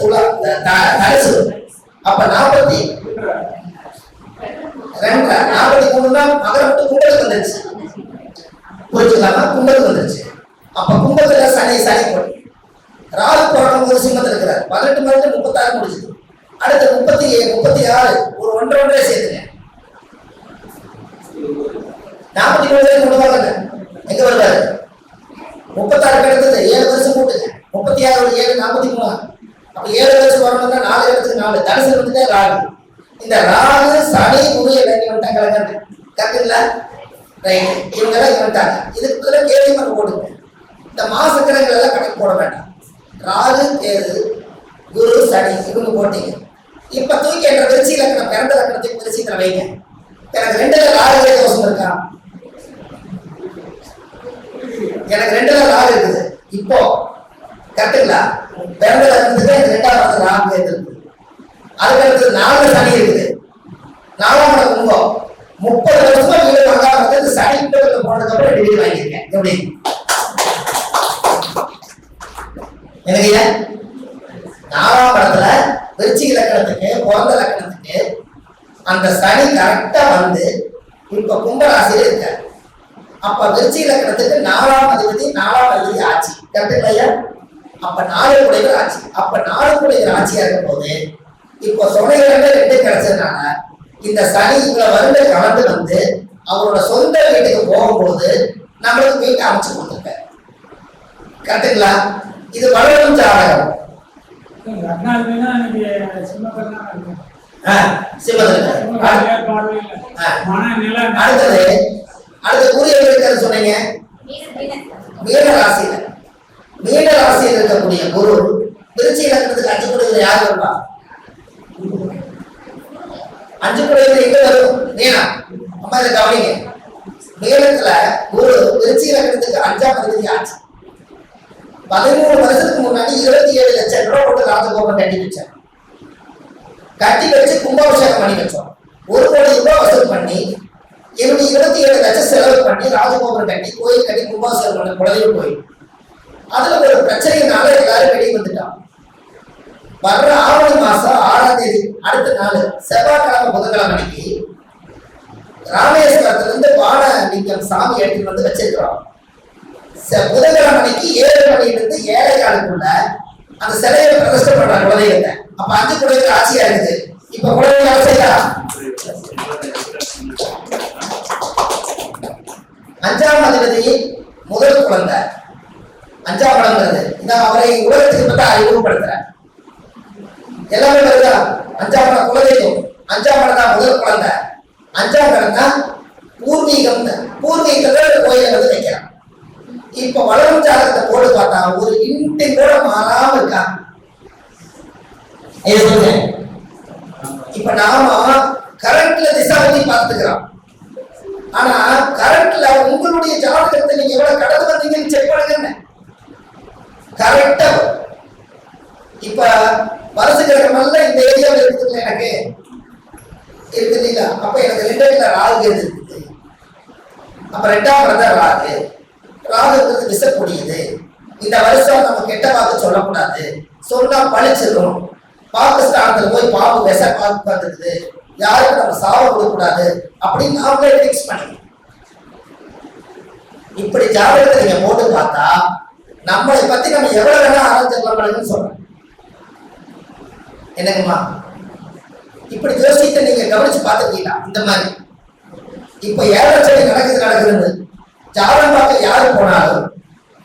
துலா அப்ப நாற்பத்தி ரெண்டு நாற்பத்தி மூணுனா மகரம் விட்டு கும்பலுக்கு வந்துருச்சு புரிஞ்சுக்கலாமா கும்பலுக்கு வந்துருச்சு அப்ப கும்பத்துல சனி சனி போட்டு ராகு பிறக்கும் போது சிம்மத்தில் இருக்கிறார் பதினெட்டு மணி முப்பத்தாறு முடிச்சுது அடுத்து முப்பத்தி முப்பத்தி ஆறு ஒரு ஒன்றரை ஒன்றரை சேர்த்துங்க நாற்பத்தி மூணு வரைக்கும் கொண்டு வாங்க எங்க வருவாரு முப்பத்தாறு அடுத்தது ஏழு வருஷம் கூட்டுங்க முப்பத்தி ஆறு ஒரு ஏழு நாற்பத்தி மூணு அப்ப ஏழு வருஷம் வரணும்னா நாலு இடத்துக்கு நாலு தனுசு வந்துட்டு ராகு இந்த ராகு சனி குரு இறங்கி வந்துட்டாங்க கரெக்டுங்களா ரைட் இவங்க எல்லாம் இங்க கேள்வி போடுங்க. இந்த மாசக்கிழங்குகள் எல்லாம் கணக்கு போட வேண்டாம். ராகு குரு சனி இவங்க போட்டீங்க. இப்ப தூக்கி என்ற விருச்சி லக்கணம் பிறந்த லக்கணத்துக்கு விருச்சித்துல வைங்க. எனக்கு ரெண்டுல ராகு தோஷம் இருக்கா? எனக்கு ரெண்டுல ராகு இருக்குது. இப்போ கரெக்டுங்களா? பிறந்த லக்கணத்துக்கு எனக்கு ரெண்டாவது ராகு இருக்குது. அதுக்கு அடுத்தது நாலு சனி இருக்குது. நாலாம் கும்பம். முப்பது வருஷமா வீடு வாங்காம வந்து சனி கிட்ட ரெண்டு வீடு வாங்கியிருக்கேன். எப்படி? எனக்கு ஏன்? நாலாம் படத்துல விருச்சிக லக்கணத்துக்கு பிறந்த லக்கணத்துக்கு அந்த சனி கரெக்டா வந்து இப்ப கும்பராசியில இருக்க அப்ப விருச்சிக லக்கணத்துக்கு நாலாம் அதிபதி நாலாம் அதிபதி ஆட்சி. கரெக்ட் ஐயா அப்ப நாலு குடைகள் ஆட்சி. அப்ப நாலு குடைகள் ஆட்சியா இருக்கும் போது இப்போ சொன்னைகள் ரெண்டு கிடைச்சதுனால இந்த சனி இவ்வளவு வருட கலந்து வந்து அவரோட சொந்த வீட்டுக்கு போகும்போது நம்மளுக்கு வீட்டை அமைச்சு கொடுத்துருக்க கரெக்டுங்களா? இது வளரும் ஜாதகம். அடுத்தது அடுத்த கூறிய இருக்கிறது சொன்னீங்க? மீன ராசியில. மீன ராசியில் இருக்கக்கூடிய குரு திருச்சி லக்னத்துக்கு அஞ்சு குடிகள் யார் வருவா அஞ்சு குடிகள் எங்க வரும்? மீனா அம்மா இதை கவனிங்க. மீனத்துல ஒரு திருச்சி இலக்கணத்துக்கு அஞ்சாம் அதிபதி ஆச்சு பதிமூணு வருஷத்துக்கு முன்னாடி இருபத்தி ஏழு லட்சம் ரூபாய் போட்டு ராஜகோபுரம் கட்டி வச்சேன் கட்டி வச்சு கும்பாபிஷேகம் பண்ணி வச்சோம். ஒரு கோடி ரூபாய் வசூல் பண்ணி என்னுடைய இருபத்தி ஏழு லட்சம் செலவு பண்ணி ராஜகோபுரம் கட்டி கோயில் கட்டி கும்பாபிஷேகம் பண்ண குலதெய்வ கோயில் அதுல ஒரு பிரச்சனையினால எல்லாரும் வெளியே வந்துட்டான் வர்ற ஆவணி மாசம் ஆறாம் தேதி அடுத்த நாள் செவ்வாய்க்கிழமை புதன்கிழமை அன்னைக்கு ராமேஸ்வரத்துல இருந்து வானலிங்கம் சாமி எடுத்துட்டு வந்து வச்சிருக்கிறோம். புதன்கிழமை அன்னைக்கு ஏழு மணில இருந்து ஏழை காலுக்குள்ள அந்த சிலையை பிரதிஷ்டை பண்றாங்க குலதெய்வத்தை அப்ப அஞ்சு குலதெய்வம் ஆட்சியா இருக்குது. இப்ப குழந்தைங்க ஆட்சியா அஞ்சாம் அதிபதி முதல் குழந்தை. அஞ்சாம் குழந்தை இந்த அவரை உலகத்துக்கு பார்த்தா அறிமுகப்படுத்துறேன் எல்லாமே வருதா? அஞ்சாம் படம் குலதெய்வம். அஞ்சாம் படம் தான் முதல் குழந்தை. அஞ்சாம் படம் தான் பூர்வீகம். பூர்வீகத்துல கோயில வந்து வைக்கிறான். இப்ப வளரும் ஜாதகத்தை போட்டு பார்த்தா ஒரு இன்ட்டு கூட மாறாம இருக்கா? இது சொல்லுங்க இப்ப நாம கரண்ட்ல திசாவதி பார்த்துக்கிறோம். ஆனா கரண்ட்ல உங்களுடைய ஜாதகத்தை நீங்க எவ்வளவு கடந்து வந்தீங்கன்னு செக் பண்ணுங்க கரெக்டா இப்ப வருஷ கிழக்கமெல்லாம் இந்த ஏரியாவில் இருக்குதுல்ல எனக்கு. இருக்கு இல்லைங்களா அப்ப எனக்கு ரெண்டே இடத்துல ராகு இருக்குது அப்ப ரெண்டாம் பிரதர் ராகு. ராகுங்கிறது விசக்கூடியது இந்த வருஷம் நம்ம கெட்ட வாக்கு சொல்லக்கூடாது. சொன்னா பழிச்சிடும் பாகிஸ்தானத்துல போய் பாம்பு விச பாம்பு வந்துருக்குது யாருக்கும் நம்ம சாவ கொடுக்கக்கூடாது அப்படின்னு நாமளே ஃபிக்ஸ் பண்ணி இப்படி ஜாதகத்தை நீங்க போட்டு பார்த்தா நம்மளை பத்தி நம்ம எவ்வளவு வேணா ஆராய்ச்சிக்கலாம்னு சொல்றேன் என்னங்கம்மா? இப்படி யோசித்து நீங்க கவனிச்சு பார்த்துருக்கீங்களா? இந்த மாதிரி. இப்ப ஏழரை செடி நடக்குது நடக்குதுன்னு ஜாதகம் பார்க்க யாரு போனாலும்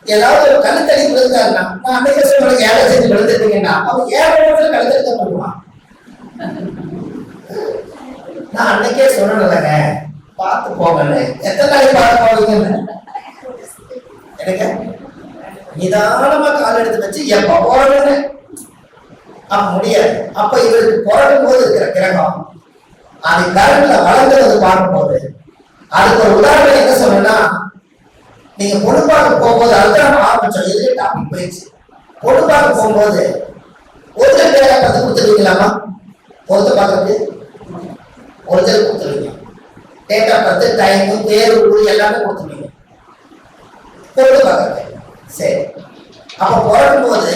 ஏதாவது ஒரு கழுத்தடி விழுந்தாருன்னா நான் அன்னைக்கு சொல்லுங்க ஏழரை செடி விழுந்துருக்கீங்கன்னா அவன் ஏழரை இடத்துல கழுத்தடிக்க பண்ணுவான் நான் அன்னைக்கே சொன்னேன்லங்க பார்த்து போங்கன்னு. எத்தனை நாளைக்கு பார்த்து போவீங்கன்னு? எனக்கு நிதானமா கால் எடுத்து வச்சு எப்ப போறதுன்னு அப்ப முடியாது. அப்ப இவருக்கு பிறக்கும் போது இருக்கிற கிரகம். அது கரண்ட்ல வளர்ந்துறது பார்க்கும்போது. அதுக்கு ஒரு உதாரணம் என்ன சொன்னா நீங்க பொண்ணு பார்க்க போகும்போது அதுதான் ஆரம்பிச்சோம் எதுக்கு டாபிக் போயிடுச்சு. பொண்ணு பார்க்க போகும்போது ஒருத்தர் பேரை பார்த்து கொடுத்துருவீங்களாமா ஒருத்தர் பார்க்கறது ஒருத்தர் கொடுத்துருவீங்க. டேட் ஆஃப் பர்த் டைம் பேர் ஊர் எல்லாமே கொடுத்துருவீங்க. பொண்ணு பார்க்கறது சரி. அப்ப பிறக்கும் போது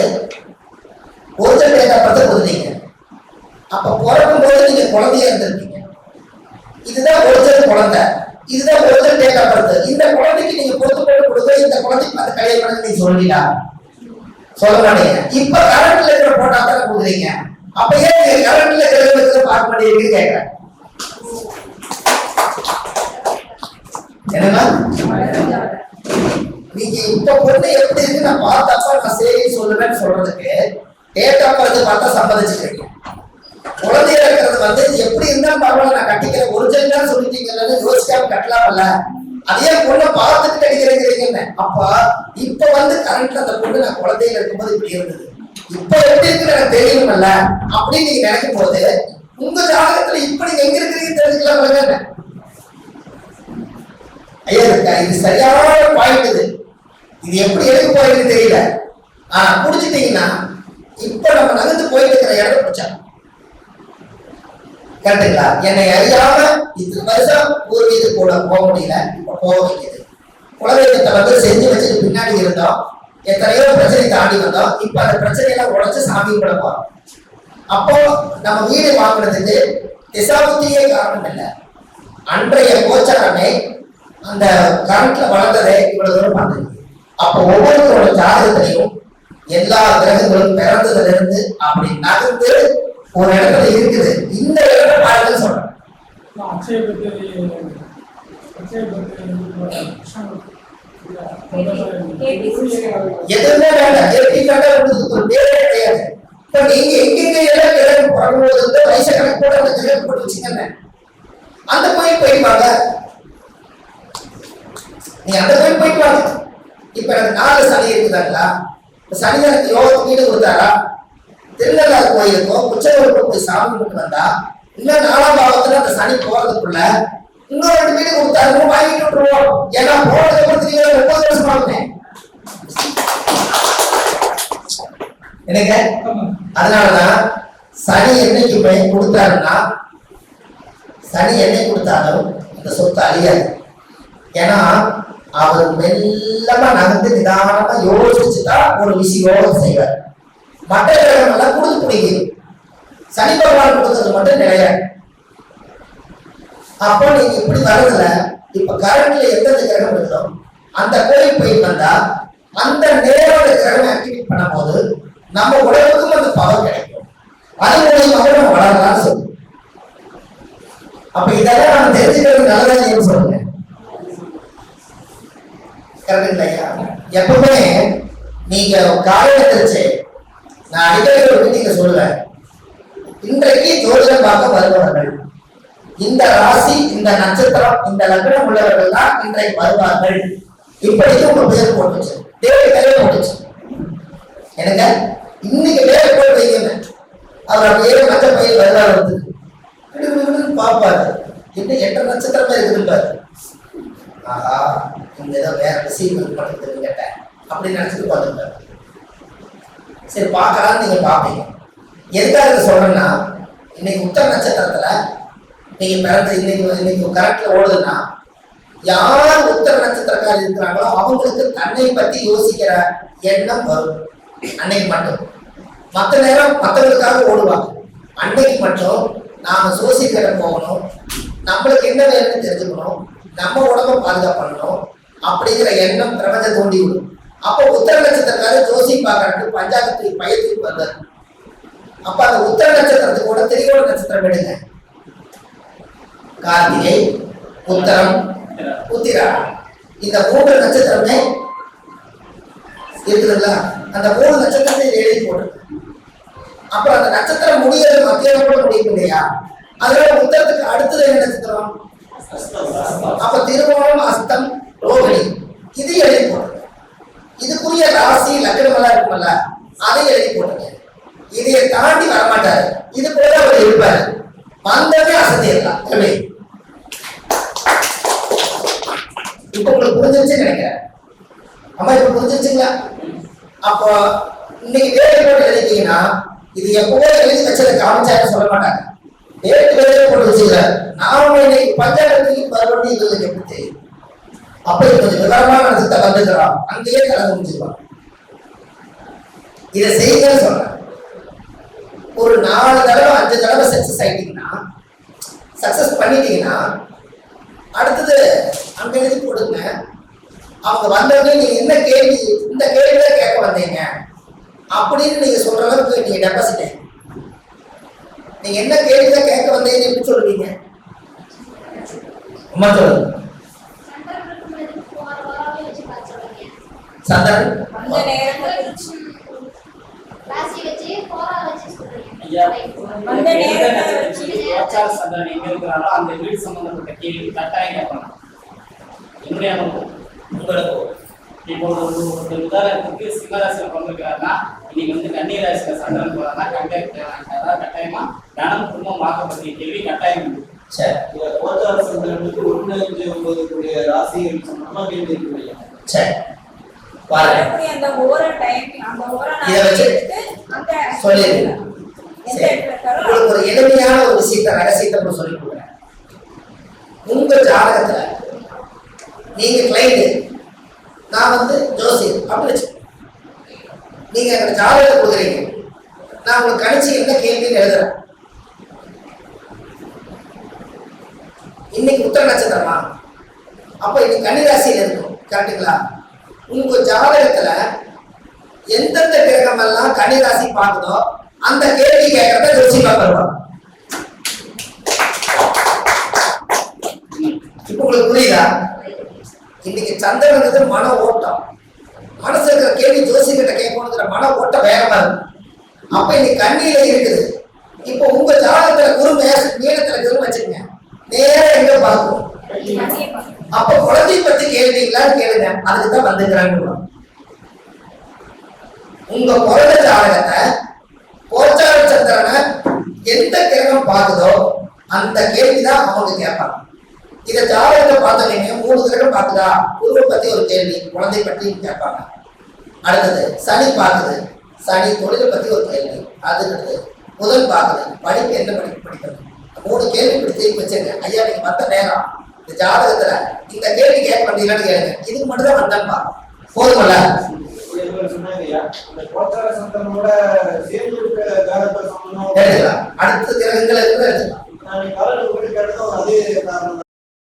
ஒருத்தர் கொடுத்தீங்க அப்ப பிறக்கும் போது நீங்க குழந்தையா இருந்திருப்பீங்க இதுதான் ஒருத்தர் குழந்தை. இதுதான் ஒருத்தர் டேட் இந்த குழந்தைக்கு நீங்க பொறுத்து போட்டு கொடுக்க இந்த குழந்தைக்கு அந்த கல்யாணம் பண்ண நீங்க சொல்றீங்களா சொல்ல மாட்டீங்க இப்ப கரண்ட்ல இருக்கிற போட்டா தானே கொடுக்குறீங்க. அப்ப ஏன் நீங்க கரண்ட்ல இருக்கிற பார்க்க மாட்டேங்குது கேட்கிறேன் என்னன்னா நீங்க இப்ப பொண்ணு எப்படி இருக்கு? நான் பார்த்தப்ப நான் சரி சொல்லுவேன்னு சொல்றதுக்கு டேட் ஆஃப் பர்த் பார்த்தா சம்மதிச்சுக்கிறீங்க குழந்தையா இருக்கிறது வந்து எப்படி இருந்தா பரவாயில்ல நான் கட்டிக்கிறேன் ஒரிஜினலா சொல்லிட்டீங்கன்னு யோசிக்காம கட்டலாம்ல. அதே பொண்ணை பார்த்துட்டு கட்டிக்கிறேங்கிறீங்க அப்ப இப்ப வந்து கரண்ட் அந்த பொண்ணு நான் குழந்தையில இருக்கும்போது இப்படி இருந்தது. இப்ப எப்படி இருக்கு எனக்கு தெரியணும்ல. அப்படின்னு நீங்க நினைக்கும் போது உங்க ஜாதகத்துல இப்ப நீங்க எங்க இருக்கிறீங்க தெரிஞ்சுக்கலாம் என்ன ஐயா இருக்கா இது சரியான பாயிண்ட் இது. இது எப்படி எடுக்க போறீங்கன்னு தெரியல. ஆனா புடிச்சிட்டீங்கன்னா இப்ப நம்ம நகர்ந்து போயிட்டு இருக்கிற இடத்த பிடிச்சா? கரெக்டுங்களா? என்னை அறியாம இத்தனை வருஷம் பூர்வீக கூட போக முடியல. இப்ப போக வைக்கிறது குலதெய்வத்தை வந்து செஞ்சு வச்சு பின்னாடி இருந்தோம். எத்தனையோ பிரச்சனை தாண்டி வந்தோம். இப்ப அந்த பிரச்சனையெல்லாம் உடச்சு சாமி கூட போறோம். அப்போ நம்ம வீடு வாங்குறதுக்கு திசாபுத்தியே காரணம் இல்லை அன்றைய கோச்சாரமே அந்த கரண்ட்ல வளர்ந்ததே இவ்வளவு தூரம் பண்ணுது அப்போ ஒவ்வொருத்தரோட ஜாதகத்திலையும் எல்லா கிரகங்களும் பிறந்ததுல இருந்து அப்படி நகர்ந்து ஒரு இடத்துல இருக்குது. இந்த இடத்துல சொல்றேன். பத்தி எதுவுமே வேண்டாம். எப்படி வேண்டாம் உங்களுக்கு ஒரு பேரே கிடையாது. இப்ப நீங்க எங்கெங்க எல்லாம் கிரகம் பிறகும்போது வந்து வயச கணக்கு கூட அந்த கிரகம் போட்டு வச்சுக்கங்க. அந்த கோயில் போயிட்டு வாங்க நீ அந்த கோயில் போயிட்டு வாங்க இப்ப எனக்கு நாலு சனி இருக்குதாங்களா? சனிதனத்தை சனி யோகத்துக்கு வீடு கொடுத்தாரா? திருநள்ளாறு கோயிலுக்கும் உச்சவருக்கும் போய் சாமி கும்பிட்டு வந்தா இன்னும் நாலாம் பாவத்துல அந்த சனி போறதுக்குள்ள இன்னும் ரெண்டு வீடு கொடுத்தாரு வாங்கிட்டு விட்டுருவோம். ஏன்னா போனதுக்கு அப்புறம் திரும்பி முப்பது வருஷம் ஆகுமே எனக்கு? அதனாலதான் சனி என்னைக்கு போய் கொடுத்தாருன்னா சனி என்னை கொடுத்தாலும் அந்த சொத்து அழியாது. ஏன்னா அவர் மெல்லமா நகர்ந்து நிதானமா யோசிச்சுதான் ஒரு விஷயம் செய்வார். மற்ற கிரகம் எல்லாம் கொடுத்து பிடிக்கும் சனி பகவான் கொடுத்தது மட்டும் நிறைய. அப்போ நீங்க இப்படி வரதுல இப்ப கரண்ட்ல எந்தெந்த கிரகம் இருக்குதோ அந்த கோயில் போய் வந்தா அந்த நேரோட கிரகம் ஆக்டிவேட் பண்ணும்போது நம்ம உடலுக்கும் அந்த பவர் கிடைக்கும். அது மூலியமாக நம்ம வளரலாம்னு சொல்லுவோம். அப்ப இதெல்லாம் நம்ம தெரிஞ்சுக்கிறது நல்லதா இல்லைன்னு சொல்லுங்க. கரெக்டுங்களா ஐயா எப்பவுமே நீங்க காலையில தெரிச்சு நான் அடிக்கடி ஒரு மீட்டிங்க சொல்லுவேன். இன்றைக்கு ஜோதிடம் பார்க்க வருபவர்கள் இந்த ராசி இந்த நட்சத்திரம் இந்த லக்னம் உள்ளவர்கள் தான் இன்றைக்கு வருவார்கள். இப்படிக்கு உங்க பேர் போட்டுச்சு. தேவை பேரே போட்டுச்சு. எனக்கு இன்னைக்கு பேர் போட்டு வைக்கங்க அவர் அப்படியே மற்ற பையன் வருவார் வந்து பார்ப்பாரு. இன்னும் எட்டு நட்சத்திரமே இருக்குதுன்னு பாரு. ஆஹா இந்த ஏதோ வேற விஷயம் இருக்கு கேட்டேன். அப்படி நினைச்சிட்டு பார்த்துருப்பாரு சரி பார்க்கலாம் நீங்க பார்ப்பீங்க. எதுக்காக இதை சொல்றேன்னா இன்னைக்கு உத்தர நட்சத்திரத்துல நீங்க பிறந்த இன்னைக்கு இன்னைக்கு கரெக்ட்ல ஓடுதுன்னா யார் உத்தர நட்சத்திரக்காரர் இருக்கிறாங்களோ அவங்களுக்கு தன்னை பத்தி யோசிக்கிற எண்ணம் வரும். அன்னைக்கு மட்டும். மற்ற நேரம் மற்றவங்களுக்காக ஓடுவாங்க. அன்னைக்கு மட்டும் நாம சோசிக்கிற போகணும். நம்மளுக்கு என்ன வேணும்னு தெரிஞ்சுக்கணும். நம்ம உடம்ப பாதுகாப்பணும் அப்படிங்கிற எண்ணம் பிரபஞ்ச தோண்டி விடும் அப்போ உத்தர நட்சத்திரக்காரர் ஜோசி பார்க்கறதுக்கு பஞ்சாபத்துக்கு பயத்துக்கு வந்தார். அப்ப அந்த உத்தர நட்சத்திரத்துக்கு கூட திரிகோண நட்சத்திரம் எடுங்க. கார்த்திகை உத்தரம் உத்திரா இந்த மூன்று நட்சத்திரமே இருக்குதுல்ல அந்த மூணு நட்சத்திரத்தை எழுதி போடுங்க அப்புறம் அந்த நட்சத்திரம் முடியறது மத்தியானம் கூட முடியும் இல்லையா அதனால உத்தரத்துக்கு அடுத்தது என்ன நட்சத்திரம்? அப்ப திருவோணம் அஸ்தம் ரோகிணி. இது எழுதி போட்டுங்க இதுக்குரிய ராசி லக்னம் எல்லாம் இருக்கும்ல அதை எழுதி போட்டுங்க இதையை தாண்டி வரமாட்டாரு. இது போல அவர் இருப்பாரு. வந்ததே அசத்திடலாம் எப்படி இப்ப உங்களுக்கு புரிஞ்சிருச்சு நினைக்கிறேன். அம்மா இப்ப புரிஞ்சிருச்சுங்களா? அப்போ இன்னைக்கு டேட் போட்டு எழுதிட்டீங்கன்னா இது எப்பவோ எழுதி வச்சதை காமிச்சாருன்னு சொல்ல மாட்டாங்க. டேட் வெளியே போட்டு வச்சுக்கல நாம இன்னைக்கு பஞ்சாயத்து வரணும்னு இவங்களுக்கு எப்படி தெரியும்? அப்ப இது கொஞ்சம் நடத்த வந்துக்கிறான் அங்கேயே கலந்து முடிச்சிருவான் இதை செய்யுங்கன்னு சொல்றேன். ஒரு நாலு தடவை அஞ்சு தடவை சக்சஸ் ஆயிட்டீங்கன்னா சக்சஸ் பண்ணிட்டீங்கன்னா அடுத்தது அங்க எழுதி கொடுங்க அவங்க வந்தவங்க நீங்க என்ன கேள்வி இந்த கேள்வி தான் கேட்க வந்தீங்க. அப்படின்னு நீங்க சொல்ற அளவுக்கு நீங்க டெபாசிட் நீங்க என்ன கேள்வி தான் கேட்க வந்தீங்கன்னு எப்படி சொல்லுவீங்க அம்மா சொல்லுங்க சந்தன் அந்த நேரத்தை குறிச்சு ஐயா, அந்த நேரத்தை வச்சு வாச்சார் சந்திரன் எங்க இருக்கிறாரோ அந்த வீடு சம்பந்தப்பட்ட கேள்வி கட்டாயம் கேட்கணும் என்னுடைய அனுபவம் உங்களுக்கு இப்போ ஒரு ஒரு உதாரணத்துக்கு சிம்மராசியில் பிறந்திருக்கிறாருன்னா இன்னைக்கு வந்து கன்னி ராசியில சந்திரன் போறாருன்னா கட்டாயம் கட்டாயமா தனம் குடும்பம் வாக்கப்பட்ட கேள்வி கட்டாயம் கோச்சார சந்திரனுக்கு அஞ்சு ராசிகள் கேள்வி சரி பாருங்க. அந்த ஓர டைம் அந்த ஓர இதை வச்சு அந்த சொல்லிடுங்க. எந்த சரி. இடத்துல இருக்காரோ உங்களுக்கு ஒரு எளிமையான ஒரு விஷயத்தை ரகசியத்தை கூட சொல்லி கொடுக்குறேன். உங்க ஜாதகத்துல நீங்க கிளைண்ட் நான் வந்து ஜோசியர் அப்படி வச்சு நீங்க எனக்கு ஜாதகத்தை கொடுக்குறீங்க. நான் உங்களுக்கு கணிச்சு என்ன கேள்வின்னு எழுதுறேன். இன்னைக்கு உத்தர நட்சத்திரமா? அப்ப இது கன்னிராசியில இருக்கும். கரெக்டுங்களா உங்க ஜாதகத்துல எந்தெந்த கிரகம் எல்லாம் கன்னிராசி பார்க்குதோ அந்த கேள்வி கேட்கறத ஜோசி பார்க்கலாம் இப்ப உங்களுக்கு புரியுதா? இன்னைக்கு சந்திரனுக்கு மன ஓட்டம். மனசு இருக்கிற கேள்வி ஜோசி கிட்ட கேட்கணுங்கிற மன ஓட்டம் வேகமா இருக்கு. அப்ப இன்னைக்கு கண்ணியில இருக்குது. இப்போ உங்க ஜாதகத்துல குரு மேச நீளத்துல இருக்குன்னு வச்சுக்கங்க நேரா எங்க பார்க்கும் அப்ப குழந்தை பத்தி கேள்விங்களான்னு கேளுங்க. அதுக்குதான் வந்துக்கிறாங்க உங்க பிறந்த ஜாதகத்தை கோச்சார சந்திரனை எந்த கிரகம் பார்க்குதோ அந்த கேள்விதான் அவங்க கேட்பாங்க. இத ஜாதகத்தை பார்த்தவங்க மூணு கிரகம் பார்க்குதா? குருவை பத்தி ஒரு கேள்வி. குழந்தை பற்றி கேட்பாங்க. அடுத்தது சனி பார்க்குது. சனி தொழிலை பத்தி ஒரு கேள்வி. அடுத்தது முதல் பார்க்குது. படிப்பு என்ன படிப்பு? படிக்கிறது. மூணு கேள்வி இப்படி திருப்பி வச்சிருங்க ஐயா நீங்க மத்த நேரம் இந்த ஜாதகத்துல இந்த கேள்வி கேட்க மாட்டீங்களான்னு கேளுங்க. இதுக்கு மட்டும் தான் வந்தேன்ப்பா போதுமல்ல? அடுத்த கிரகங்களை கூட எடுத்துக்கலாம்